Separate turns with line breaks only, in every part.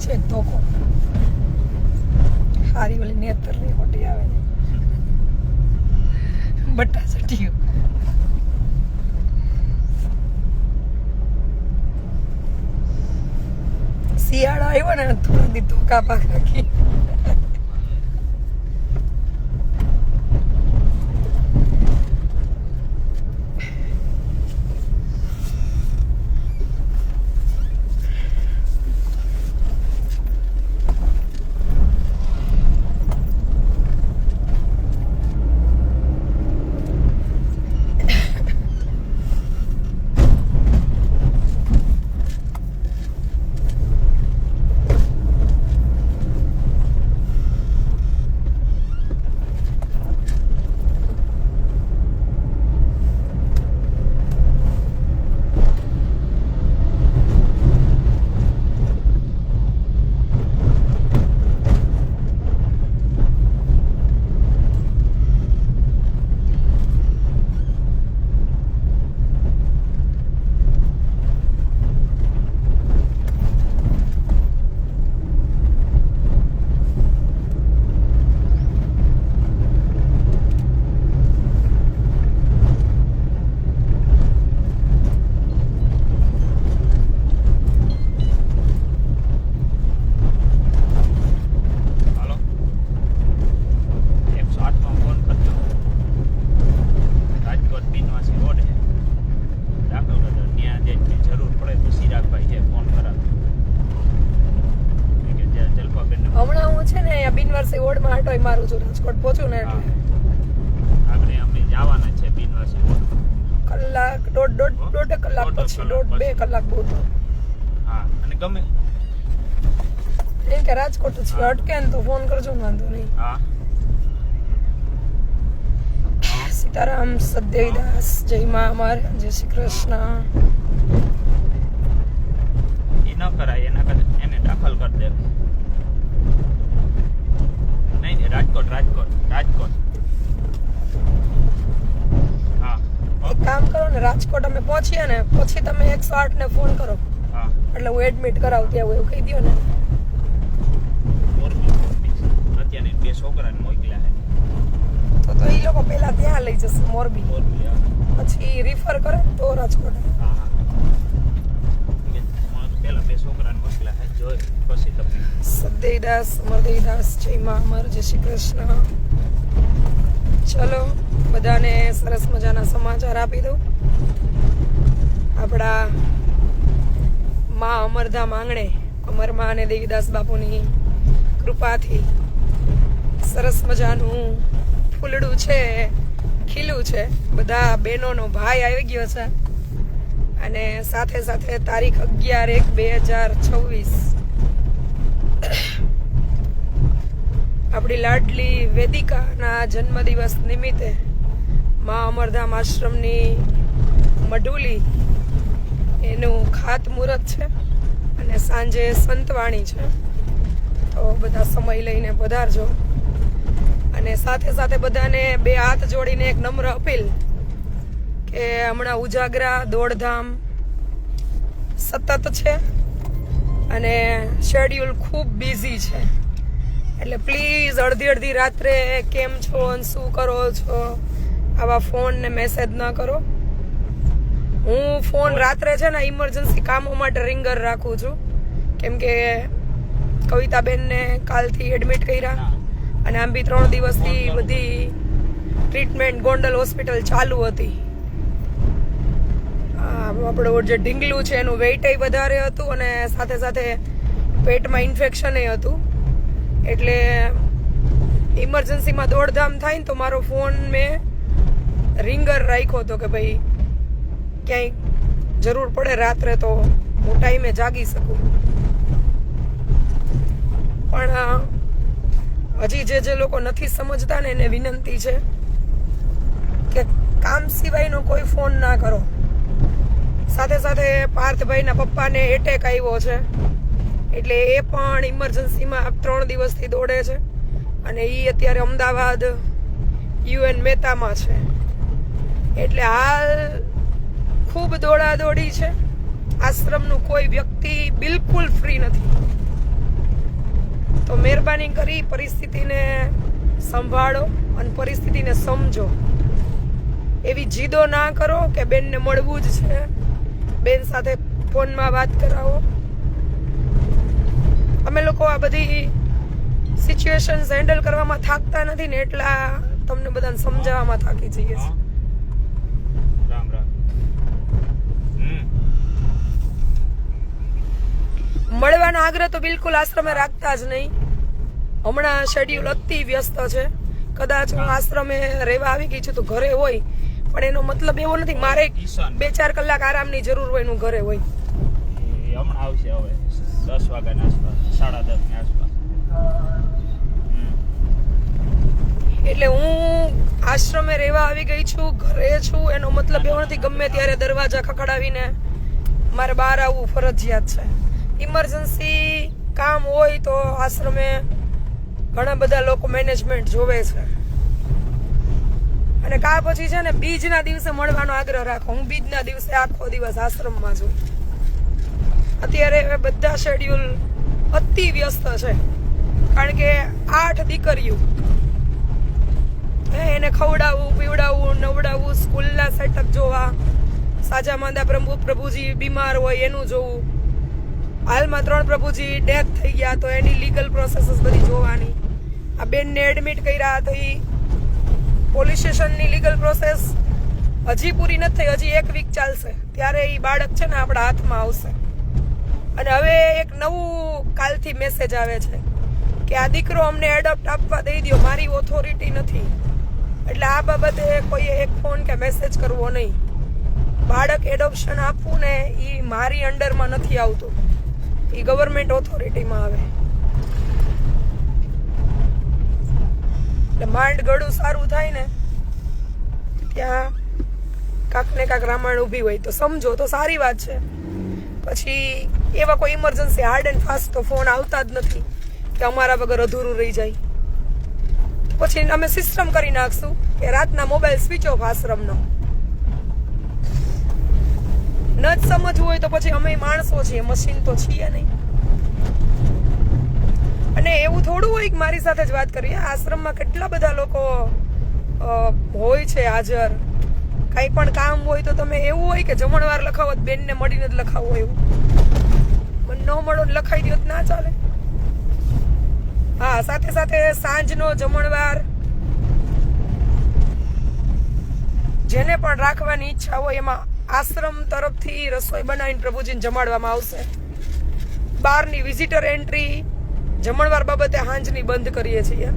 છે ધોકો હારી ઓલી નેતરની હોટી આવે ને. બટા સટીયું શિયાળો આવ્યો ને થોડી દી ધોકા પાક રાખી
હાલો એકસો આઠમાં ફોન કરજો રાજકોટ બિનવાસી રોડ છે દાખલ કરજો ત્યાં જે કંઈ જરૂર પડે તો સિરાગભાઈ છે ફોન કરાવજો કે જ્યાં જલપાબેન
હમણાં હું છે ને અહીંયા બિનવારસી ઓડમાં આટોય મારું પહોંચ્યું ને એટલે.
આપણે અમે જવાના છે બિનવાસી
કલાક દોઢ દોઢ દોઢ કલાક પછી દોઢ બે કલાક બહુ
હા અને ગમે
એમ કે રાજકોટ છે અટકે ને તો ફોન કરજો વાંધો નહીં.
હા.
સીતારામ સદૈદાસ જય મા અમર જય શ્રી કૃષ્ણ.
એ ન કરાય એના એને દાખલ કરી દે નહીં નહીં રાજકોટ રાજકોટ રાજકોટ. હા.
એક કામ કરો ને રાજકોટ અમે પહોંચીએ ને પછી તમે એકસો આઠ ને ફોન કરો.
હા.
એટલે હું એડમિટ કરાવું ત્યાં એવું કહી દો ને.
અત્યારે બે છોકરાને મોકલ્યા છે.
તો તો એ લોકો પહેલા ત્યાં લઈ જશે મોરબી.
મોરબી
પછી રિફર કરે તો રાજકોટ.
હા હા. પેલા બે છોકરાને મોકલ્યા છે જોઈ પછી તમને.
સદૈદાસ અમરદેવદાસ જય મા અમર, જય શ્રી કૃષ્ણ. ચલો, બધાને સરસ મજાના સમાચાર આપી દઉં. આપણા મા અમરધામ આંગણે અમરમાં અને દેવીદાસ બાપુની કૃપાથી સરસ મજાનું ફૂલડું છે, ખીલું છે. બધા બહેનોનો ભાઈ આવી ગયો છે. અને સાથે સાથે તારીખ અગિયાર એક બે હજાર છવ્વીસ. આપણી લાડલી વેદિકાના જન્મદિવસ નિમિત્તે મા અમરધામ આશ્રમની મઢુલી એનું ખાતમુહૂર્ત છે અને સાંજે સંતવાણી છે. તો બધા સમય લઈને પધારજો. અને સાથે સાથે બધાને બે હાથ જોડીને એક નમ્ર અપીલ કે હમણાં ઉજાગરા, દોડધામ સતત છે અને શેડ્યુલ ખૂબ બિઝી છે. એટલે પ્લીઝ અડધી અડધી રાત્રે કેમ છો અને શું કરો છો? આવા ફોન ને મેસેજ ન કરો. હું ફોન રાત્રે છે ને ઇમરજન્સી કામો માટે રિંગર રાખું છું. કેમ કે કવિતાબેનને કાલથી એડમિટ કર્યા અને આમ બી ત્રણ દિવસથી બધી ટ્રીટમેન્ટ ગોંડલ હોસ્પિટલ ચાલુ હતી. આપણું જે ઢીંગલું છે એનું વેઇટ વધારે હતું અને સાથે સાથે પેટમાં ઇન્ફેક્શન હતું. એટલે ઇમરજન્સીમાં દોડધામ થાય ને તો મારો ફોન મેં રિંગર રાખ્યો હતો કે ભાઈ, ક્યાંય જરૂર પડે રાત્રે તો હું ટાઈમે જાગી શકું. પણ હજી જે જે લોકો નથી સમજતા ને એને વિનંતી છે કે કામ સિવાયનો કોઈ ફોન ના કરો. સાથે સાથે પાર્થભાઈના પપ્પાને એટેક આવ્યો છે. એટલે એ પણ ઇમરજન્સીમાં ત્રણ દિવસથી દોડે છે અને એ અત્યારે અમદાવાદ યુએન મહેતામાં છે. એટલે હાલ ખૂબ દોડાદોડી છે. આશ્રમનું કોઈ વ્યક્તિ બિલકુલ ફ્રી નથી. તો મહેરબાની કરી પરિસ્થિતિને સંભાળો અને પરિસ્થિતિને સમજો. એવી જીદો ના કરો કે બેનને મળવું જ છે. બેન સાથે ફોનમાં વાત કરાવો. લોકો આ બધી સિચ્યુએશન્સ હેન્ડલ કરવામાં થાકતા નથી ને એટલા તમને બધાને સમજાવવામાં થાકી જઈએ છીએ. મળવાનો આગ્રહ તો બિલકુલ આશ્રમે રાખતા જ નહીં. હમણાં શેડ્યુલ અતિ વ્યસ્ત છે. કદાચ હું આશ્રમે રહેવા આવી ગઈ છું તો ઘરે હોય. પણ એનો મતલબ એવો નથી મારે બે ચાર કલાક આરામની જરૂર હોય એનું ઘરે હોય.
હમણાં આવશે હવે. દસ વાગ્યાની આસપાસ, સાડા દસની આસપાસ
એટલે હું આશ્રમે રહેવા આવી ગઈ છું, ઘરે છું, એનો મતલબ એવો નથી ગમે ત્યારે દરવાજા ખખડાવીને મારે બહાર આવવું ફરજિયાત છે. ઇમરજન્સી કામ હોય તો આશ્રમે ઘણા બધા લોકો મેનેજમેન્ટ જોવે છે. અને કા પછી છે ને બીજના દિવસે મળવાનો આગ્રહ રાખો. હું બીજના દિવસે આખો દિવસ આશ્રમમાં છું. અત્યારે બધા શેડ્યુલ અતિ વ્યસ્ત છે. કારણ કે આઠ દીકરીઓ. એને ખવડાવવું, પીવડાવવું, નવડાવવું, સ્કૂલના સેટઅપ જોવા. સાજા માંદા પ્રભુ, પ્રભુજી બીમાર હોય એનું જોવું. હાલમાં ત્રણ પ્રભુજી ડેથ થઈ ગયા તો એની લીગલ પ્રોસેસીસ બધી જોવાની. આ બેનને એડમિટ કર્યા એ પોલીસ સ્ટેશનની લીગલ પ્રોસેસ હજી પૂરી નથી થઈ, હજી એક વીક ચાલશે. ત્યારે એ બાળક છે ને આપણા હાથમાં આવશે. અને હવે એક નવું કાલથી મેસેજ આવે છે કે આ દીકરો અમને એડોપ્ટ આપવા દઈ દો મારી ઓથોરિટી નથી. એટલે આ બાબતે કોઈએ એક ફોન કે મેસેજ કરવો નહીં. બાળક એડોપ્શન આપવું ને એ મારી અંડરમાં નથી આવતું. એ ગવર્મેન્ટ ઓથોરિટીમાં આવે. એટલે માંડ ગળું સારું થાય ને, ત્યાં કાંક ને કાંક રામાયણ ઊભી હોય. તો સમજો, તો સારી વાત છે. પછી એવા કોઈ ઇમરજન્સી હાર્ડ એન્ડ ફાસ્ટ તો ફોન આવતા જ નથી કે અમારા વગર અધૂરું રહી જાય. પછી અમે સિસ્ટમ કરી નાખશું કે રાતના મોબાઈલ સ્વિચ ઓફ આશ્રમનો. ન જ સમજવું હોય તો પછી અમે માણસો છીએ મશીન તો છીએ નહીં. અને એવું થોડું હોય કે મારી સાથે જ વાત કરીએ. આશ્રમમાં કેટલા બધા લોકો હોય છે હાજર. કાંઈ પણ કામ હોય તો તમે એવું હોય કે જમણવાર લખાવો બેનને મળીને જ લખાવો એવું. ન મળો લખાઈ દો ના ચાલે. હા, સાથે સાથે સાંજનો જમણવાર જેને પણ રાખવાની ઈચ્છા હોય એમાં આશ્રમ તરફથી રસોઈ બનાવીને પ્રભુજીને જમાડવામાં આવશે. બહારની વિઝિટર એન્ટ્રી જમણવાર બાબતે હાંજની બંધ કરીએ છીએ.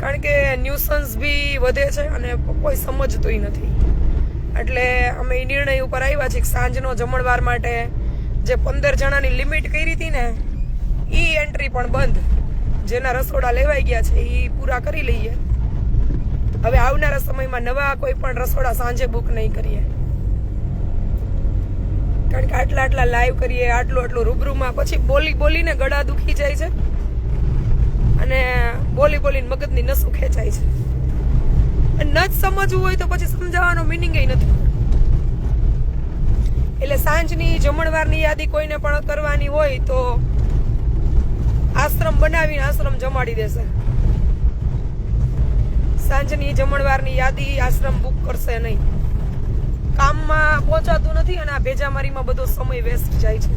કારણ કે ન્યુસન્સ બી વધે છે અને કોઈ સમજતુંય નથી. એટલે અમે એ નિર્ણય ઉપર આવ્યા છીએ સાંજનો જમણવાર માટે જે પંદર જણાની લિમિટ કરી હતી ને એ એન્ટ્રી પણ બંધ. જેના રસોડા લેવાઈ ગયા છે એ પૂરા કરી લઈએ. હવે આવનારા સમયમાં નવા કોઈ પણ રસોડા સાંજે બુક નહીં કરીએ. કારણ કે આટલા આટલા લાઈવ કરીએ, આટલું આટલું રૂબરૂમાં. પછી બોલી બોલીને ગળા દુખી જાય છે. અને બોલી બોલીને મગજની નસો ખેંચાય છે. ન જ સમજવું હોય તો પછી સમજાવવાનો મિનિંગ નથી. એટલે સાંજની જમણવારની યાદી કોઈને પણ કરવાની હોય તો આશ્રમ બનાવીને આશ્રમ જમાડી દેશે. સાંજની જમણવારની યાદી આશ્રમ બુક કરશે નહીં. કામમાં પહોંચાતું નથી અને આ ભેજામારીમાં બધો સમય વેસ્ટ જાય છે.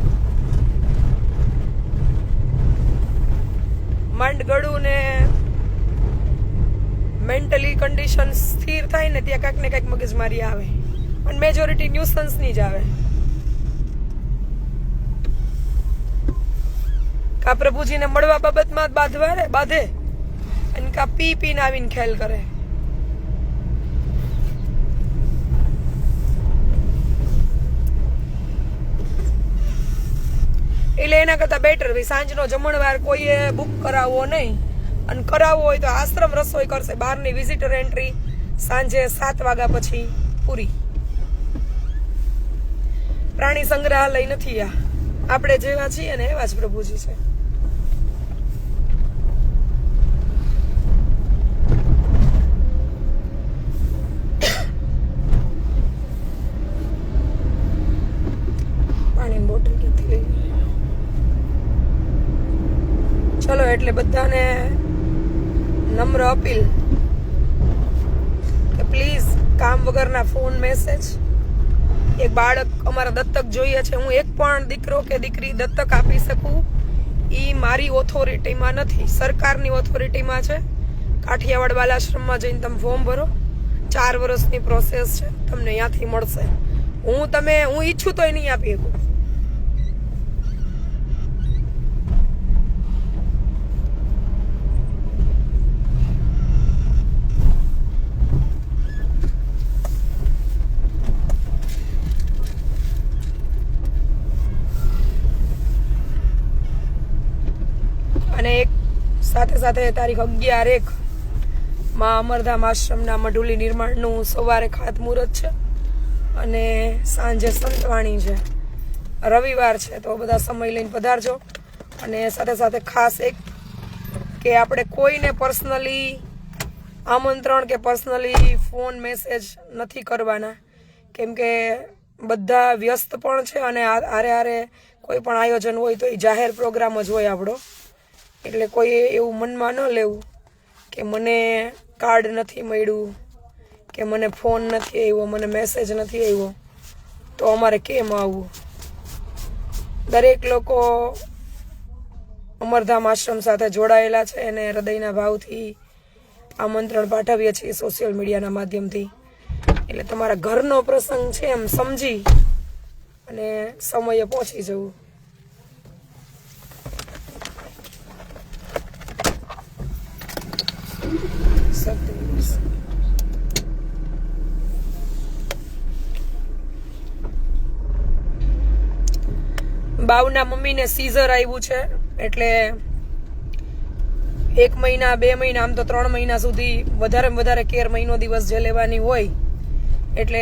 માંડગળું ને મેન્ટલી કન્ડિશન સ્થિર થાય ને ત્યાં કાંઈક ને કાંઈક મગજમારી આવે. અને મેજોરિટી ન્યુસન્સની જ આવે. કા પ્રભુજીને મળવા બાબતમાં બાંધવા રે બાંધે. અને કા પી પીને આવીને ખેલ કરે. એટલે એના કરતાં બેટર ભાઈ, સાંજનો જમણવાર કોઈએ બુક કરાવવો નહીં. અને કરાવવો હોય તો આશ્રમ રસોઈ કરશે, બહારની વિઝિટર એન્ટ્રી સાંજે સાત વાગ્યા પછી પૂરી. પ્રાણી સંગ્રહાલય નથી આ. આપણે જેવા છીએ ને એવા જ પ્રભુજી છે પાણીની બોટલ ક્યાંથી લઈ ચલો એટલે બધાને નમ્ર અપીલ કે પ્લીઝ કામ વગરના ફોન મેસેજ. એક બાળક અમારા દત્તક જોઈએ છે. હું એક પણ દીકરો કે દીકરી દત્તક આપી શકું એ મારી ઓથોરિટીમાં નથી. સરકારની ઓથોરિટીમાં છે. કાઠિયાવાડ બાલાશ્રમમાં જઈને તમે ફોર્મ ભરો. ચાર વર્ષની પ્રોસેસ છે. તમને ત્યાંથી મળશે. હું તમે, હું ઈચ્છું તોય નહીં આપી શકું અને એક સાથે સાથે તારીખ અગિયાર એક માં અમરધામ આશ્રમના મઢુલી નિર્માણનું સવારે ખાતમુહૂર્ત છે અને સાંજે સંતવાણી છે. રવિવાર છે, તો બધા સમય લઈને પધારજો. અને સાથે સાથે ખાસ એક કે આપણે કોઈને પર્સનલી આમંત્રણ કે પર્સનલી ફોન મેસેજ નથી કરવાના. કેમ કે બધા વ્યસ્ત પણ છે અને હારે આરે કોઈ પણ આયોજન હોય તો એ જાહેર પ્રોગ્રામ જ હોય આપણો. એટલે કોઈ એવું મનમાં ન લેવું કે મને કાર્ડ નથી મળ્યું, કે મને ફોન નથી આવ્યો, મને મેસેજ નથી આવ્યો, તો અમારે કેમ આવવું? દરેક લોકો અમરધામ આશ્રમ સાથે જોડાયેલા છે અને હૃદયના ભાવથી આમંત્રણ પાઠવીએ છીએ સોશિયલ મીડિયાના માધ્યમથી. એટલે તમારા ઘરનો પ્રસંગ છે એમ સમજી અને સમયે પહોંચી જવું. સત્ય બાવના મમ્મીને સીઝર આવ્યું છે, એટલે એક મહિના, બે મહિના, આમ તો ત્રણ મહિના સુધી વધારે વધારે કેર મહિનો દિવસ જે લેવાની હોય, એટલે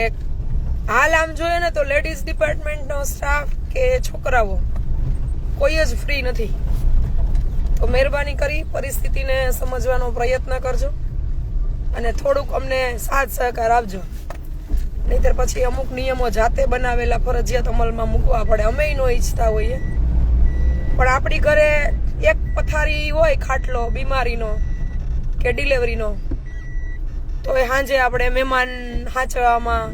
હાલ આમ જોઈએ ને તો લેડીઝ ડિપાર્ટમેન્ટનો સ્ટાફ કે છોકરાઓ કોઈ જ ફ્રી નથી. તો મહેરબાની કરી પરિસ્થિતિને સમજવાનો પ્રયત્ન કરજો. અને થોડુંક અમને સાથ સહકાર આપજો. નહીતર પછી અમુક નિયમો જાતે બનાવેલા ફરજિયાત અમલમાં મૂકવા પડે. અમે નો ઈચ્છતા હોઈએ. પણ આપણી ઘરે એક પથારી હોય ખાટલો, બીમારીનો કે ડિલિવરીનો, તો એ સાંજે આપણે મહેમાન હાંચવામાં,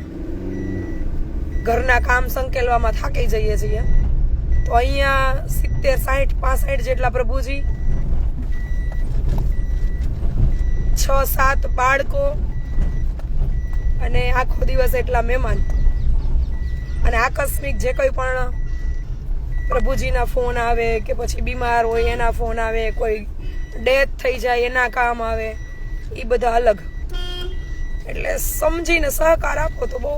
ઘરના કામ સંકેલવામાં થાકી જઈએ છીએ. તો અહીંયા સિત્તેર સાઠ પાસઠ જેટલા પ્રભુજી છ, સાત બાળકો અને આખો દિવસ એટલા મહેમાન. અને આકસ્મિક જે કોઈ પણ પ્રભુજીના ફોન આવે કે પછી બીમાર હોય એના ફોન આવે, કોઈ ડેથ થઈ જાય એના કામ આવે એ બધા અલગ. એટલે સમજીને સહકાર આપો તો બહુ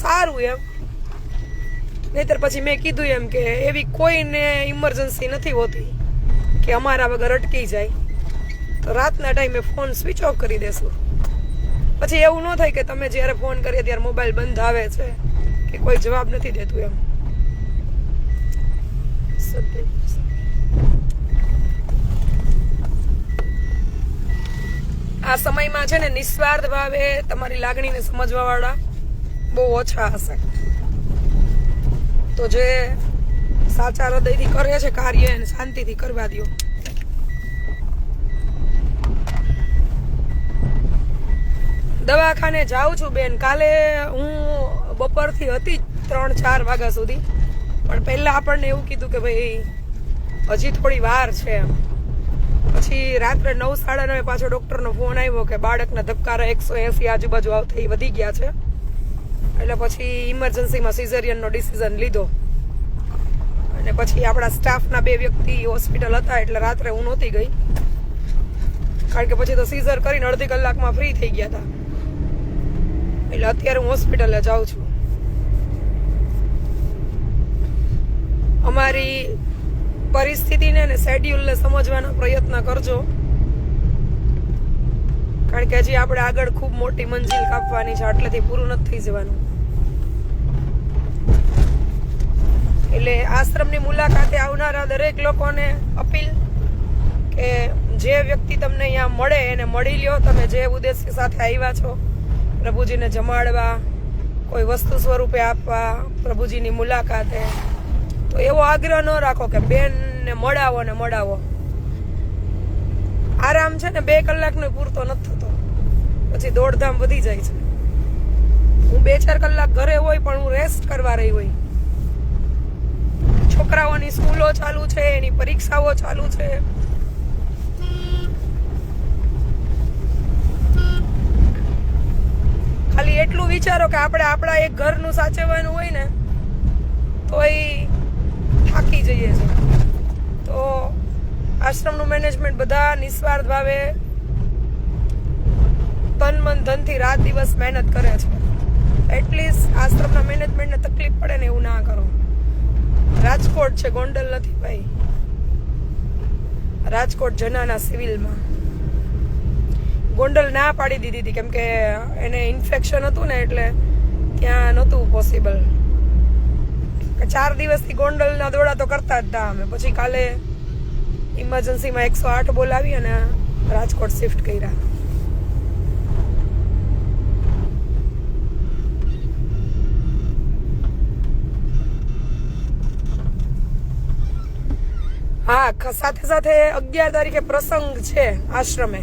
સારું એમ. નહીતર પછી મેં કીધું એમ કે એવી કોઈને ઇમરજન્સી નથી હોતી કે અમારા વગર અટકી જાય. તો રાતના ટાઈમે ફોન સ્વિચ ઓફ કરી દેશું. પછી એવું ન થાય કે તમે જ્યારે ફોન કરીએ ત્યારે મોબાઈલ બંધ આવે છે, કે કોઈ જવાબ નથી દેતું એમ. આ સમયમાં છે ને નિસ્વાર્થ ભાવે તમારી લાગણીને સમજવા વાળા બહુ ઓછા હશે. તો જે સાચા હૃદયથી કરે છે કાર્ય એને શાંતિથી કરવા દો દવાખાને જાઉં છું બેન. કાલે હું બપોરથી હતી ત્રણ ચાર વાગ્યા સુધી. પણ પહેલાં આપણને એવું કીધું કે ભાઈ, હજી થોડી વાર છે એમ. પછી રાત્રે નવ સાડા નવે પાછો ડૉક્ટરનો ફોન આવ્યો કે બાળકના ધબકારા એકસો એંસી આજુબાજુ આવતા એ વધી ગયા છે. એટલે પછી ઇમરજન્સીમાં સિઝેરિયનનો ડિસિઝન લીધો. અને પછી આપણા સ્ટાફના બે વ્યક્તિ હોસ્પિટલ હતા એટલે રાત્રે હું નહોતી ગઈ. કારણ કે પછી તો સીઝર કરીને અડધી કલાકમાં ફ્રી થઈ ગયા હતા. એટલે અત્યારે હું હોસ્પિટલે જાઉં છું. અમારી પરિસ્થિતિને ને શેડ્યુલને સમજવાનો પ્રયત્ન કરજો. કારણ કે હજી આપણે આગળ ખૂબ મોટી મંજિલ કાપવાની છે, આટલેથી પૂરું નથી થઈ જવાનું. એટલે આશ્રમની મુલાકાતે આવનારા દરેક લોકોને અપીલ કે જે વ્યક્તિ તમને અહીંયા મળે, એને મળી લ્યો. તમે જે ઉદ્દેશ્ય સાથે આવ્યા છો પ્રભુજીને જમાડવા, કોઈ વસ્તુ સ્વરૂપે આપવા, પ્રભુજીની મુલાકાતે. તો એવો આગ્રહ ન રાખો કે બેનને મળાવો ને મળાવો. આરામ છે ને બે કલાકનો પૂરતો નથી થતો. પછી દોડધામ વધી જાય છે. હું બે ચાર કલાક ઘરે હોય પણ હું રેસ્ટ કરવા રહી હોય. છોકરાઓની સ્કૂલો ચાલુ છે, એની પરીક્ષાઓ ચાલુ છે. ખાલી એટલું વિચારો કે આપણે આપણા એક ઘરનું સાચવવાનું હોય ને, તો એ થાકી જઈએ છે. તો આશ્રમનું મેનેજમેન્ટ બધા નિસ્વાર્થ ભાવે તન મન ધનથી રાત દિવસ મહેનત કરે છે. એટલીસ્ટ આશ્રમના મેનેજમેન્ટને તકલીફ પડે ને એવું ના કરો. રાજકોટ છે, ગોંડલ નથી ભાઈ. રાજકોટ જનાના સિવિલમાં. ગોંડલ ના પાડી દીધી હતી, કેમ કે એને ઇન્ફેક્શન હતું ને એટલે ત્યાં નહોતું પોસિબલ ચાર દિવસથી ગોંડલના દોડા તો કરતા જ હતા અમે. પછી કાલે ઇમરજન્સીમાં એકસો આઠ બોલાવી અને રાજકોટ શિફ્ટ કર્યા. હા સાથે સાથે અગિયાર તારીખે પ્રસંગ છે આશ્રમે.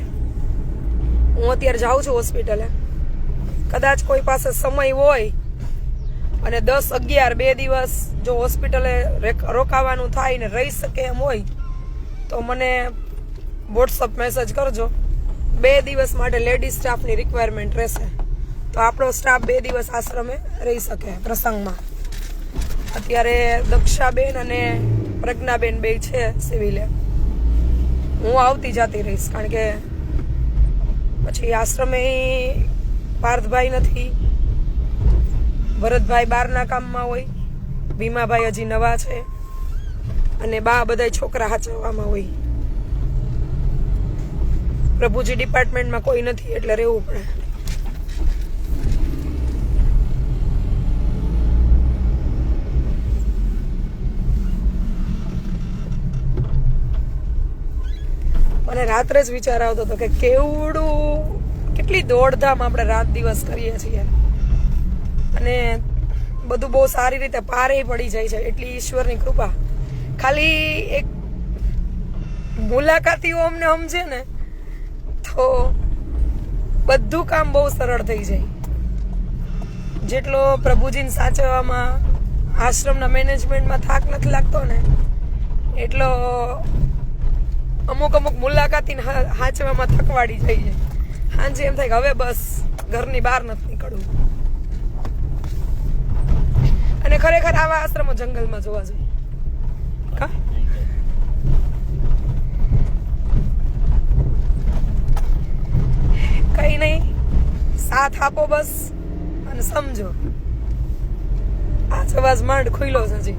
હું અત્યારે જાઉં છું હોસ્પિટલે. કદાચ કોઈ પાસે સમય હોય અને દસ અગિયાર બે દિવસ જો હોસ્પિટલે રેક- રોકાવાનું થાય ને રહી શકે એમ હોય, તો મને વોટ્સઅપ મેસેજ કરજો. બે દિવસ માટે લેડીઝ સ્ટાફની રિક્વાયરમેન્ટ રહેશે. તો આપણો સ્ટાફ બે દિવસ આશ્રમે રહી શકે પ્રસંગમાં. અત્યારે દક્ષાબેન અને પ્રજ્ઞાબેન બે છે સિવિલે. હું આવતી જાતી રહીશ, કારણ કે પછી આશ્રમે પાર્થભાઈ નથી. ભરતભાઈ બહારના કામમાં હોય. ભીમાભાઈ હજી નવા છે. અને બા બધા છોકરા હાચવવામાં હોય. પ્રભુજી ડિપાર્ટમેન્ટમાં કોઈ નથી એટલે રહેવું પડે. મને રાત્રે જ વિચાર આવતો હતો કે કેવડું, કેટલી દોડધામ આપણે રાત દિવસ કરીએ છીએ. અને બધું બહુ સારી રીતે પારે પડી જાય છે એટલી ઈશ્વરની કૃપા. ખાલી એક મુલાકાતીઓ અમને સમજે ને, તો બધું કામ બહુ સરળ થઈ જાય. જેટલો પ્રભુજીને સાચવવામાં, આશ્રમના મેનેજમેન્ટમાં થાક નથી લાગતો ને, એટલો અમુક અમુક મુલાકાતીને હાચવામાં થકવાડી જાય છે. એમ થાય કે હવે બસ, ઘરની બહાર નથી નીકળવું. અને ખરેખર આવા આશ્રમો જંગલમાં જોવા જોઈએ. કઈ નહીં, સાથ આપો બસ અને સમજો. આ અવાજ માંડ ખુલ્લો છે હજી.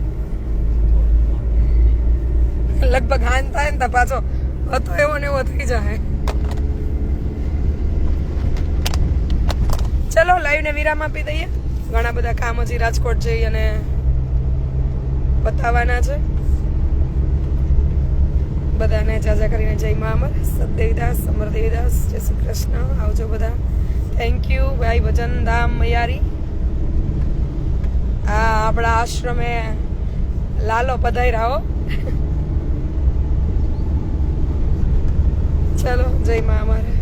લગભગ હાન થાય ને પાછો હતો એવો ને એવો થઈ જાય ચલો, લાઈવ ને વિરામ આપી દઈએ. ઘણા બધા કામ હજી રાજકોટ જઈ અને બતાવવાના છે. બધાને જાજા કરીને જય મા અમર. સદેવીદાસ અમર દેવીદાસ જય શ્રી કૃષ્ણ. આવજો બધા. થેન્ક યુ ભાઈ ભજન ધામ મયારી. આ આપણા આશ્રમે લાલો પધાર્યા હો. ચલો જય મા અમારે.